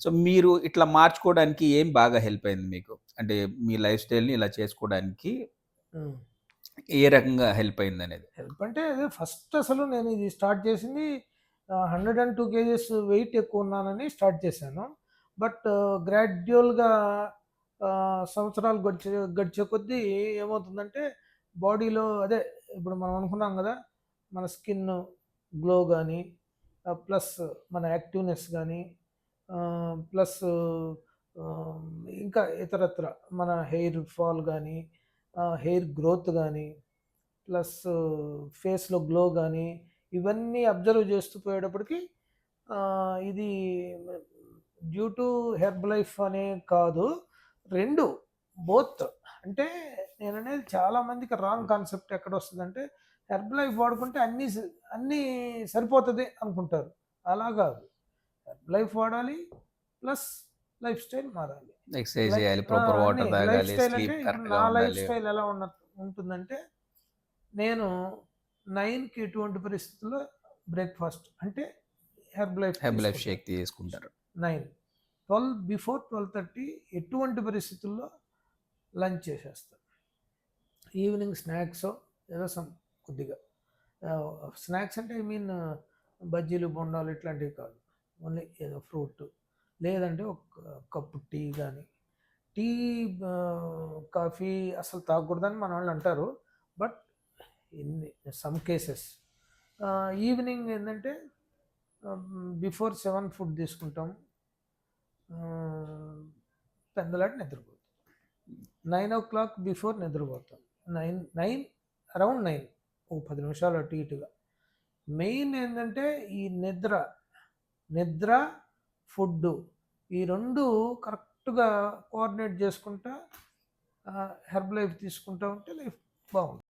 So మీరు ఇట్లా మార్చుకోవడానికి ఏం బాగా హెల్ప్ అయింది మీకు? అంటే మీ లైఫ్ స్టైల్ని ఇలా చేసుకోవడానికి ఏ రకంగా హెల్ప్ అయింది అనేది హెల్ప్ అంటే అదే ఫస్ట్ అసలు నేను ఇది స్టార్ట్ చేసింది hundred and two kgs weight ఎక్కువ ఉన్నానని స్టార్ట్ చేశాను. బట్ గ్రాడ్యువల్గా సంవత్సరాలు గడిచే గడిచే కొద్దీ ఏమవుతుందంటే బాడీలో అదే ఇప్పుడు మనం అనుకున్నాం కదా మన స్కిన్ గ్లో కానీ ప్లస్ మన యాక్టివ్నెస్ కానీ ప్లస్ ఇంకా ఇతరత్ర మన హెయిర్ ఫాల్ కానీ హెయిర్ గ్రోత్ కానీ ప్లస్ ఫేస్లో గ్లో కానీ ఇవన్నీ అబ్జర్వ్ చేస్తూ పోయేటప్పటికి ఇది డ్యూ టు హెర్బ్ లైఫ్ అనే కాదు రెండు బోత్. అంటే నేను అనేది చాలామందికి రాంగ్ కాన్సెప్ట్ ఎక్కడ వస్తుందంటే హెర్బ్ లైఫ్ వాడుకుంటే అన్నీ స- అన్నీ సరిపోతుంది అనుకుంటారు. అలా కాదు. లైఫ్ వాడాలి ప్లస్ లైఫ్ స్టైల్ మారాలి. ఎక్సర్సైజ్ చేయాలి ప్రాపర్ వాటర్. తాగాలి స్లీప్ కరెక్ట్గా నా లైఫ్ స్టైల్ ఎలా ఉన్న ఉంటుందంటే నేను నైన్కి ఎటువంటి పరిస్థితుల్లో బ్రేక్ఫాస్ట్ అంటే Herbalife Herbalife shake తీసుకుంటారు. Nine. Twelve before twelve thirty ఎటువంటి పరిస్థితుల్లో లంచ్ చేసేస్తాను ఈవినింగ్ స్నాక్స్ ఏదో సమ్ కొద్దిగా. స్నాక్స్ అంటే ఐ మీన్ బజ్జీలు బొండాలు ఇట్లాంటివి కాదు. ఓన్లీ ఏదో ఫ్రూట్. లేదంటే ఒక కప్పు టీ కానీ టీ కాఫీ అసలు తాగకూడదని మన వాళ్ళు అంటారు. But in some cases evening ఏంటంటే బిఫోర్ సెవెన్ ఫుడ్ తీసుకుంటాం. పెందలాటి నిద్రపోతాం. నైన్ ఓ క్లాక్ బిఫోర్ నిద్రపోతాం. నైన్ నైన్ అరౌండ్ నైన్ ఓ పది నిమిషాలు అటు ఇటుగా. మెయిన్ ఏంటంటే ఈ నిద్ర నిద్ర ఫుడ్ ఈ రెండు కరెక్ట్గా కోఆర్డినేట్ చేసుకుంటా హెర్బ్ లైఫ్ తీసుకుంటా ఉంటే లైఫ్ బాగుంది